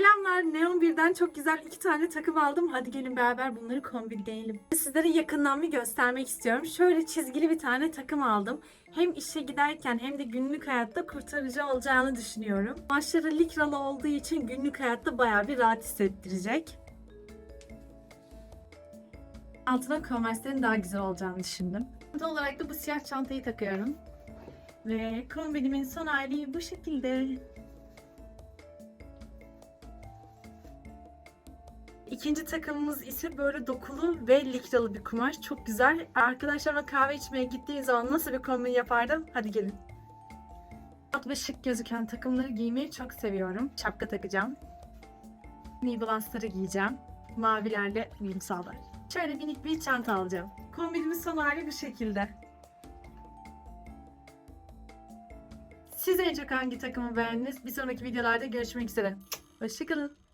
Selamlar. Neon 1'den çok güzel iki tane takım aldım. Hadi gelin beraber bunları kombinleyelim. Sizlere yakından bir göstermek istiyorum. Şöyle çizgili bir tane takım aldım. Hem işe giderken hem de günlük hayatta kurtarıcı olacağını düşünüyorum. Başları likralı olduğu için günlük hayatta bayağı bir rahat hissettirecek. Altına Converse'lerin daha güzel olacağını düşündüm. Son olarak da bu siyah çantayı takıyorum. Ve kombinimin son hali bu şekilde. İkinci takımımız ise böyle dokulu ve likralı bir kumaş. Çok güzel. Arkadaşlarımla kahve içmeye gittiğim zaman nasıl bir kombin yapardım? Hadi gelin. Rahat ve şık gözüken takımları giymeyi çok seviyorum. Şapka takacağım. New Balance'ları giyeceğim. Mavilerle uyum sağlar. Şöyle minik bir çanta alacağım. Kombinimin son hali bu şekilde. Siz en çok hangi takımı beğendiniz? Bir sonraki videolarda görüşmek üzere. Hoşçakalın.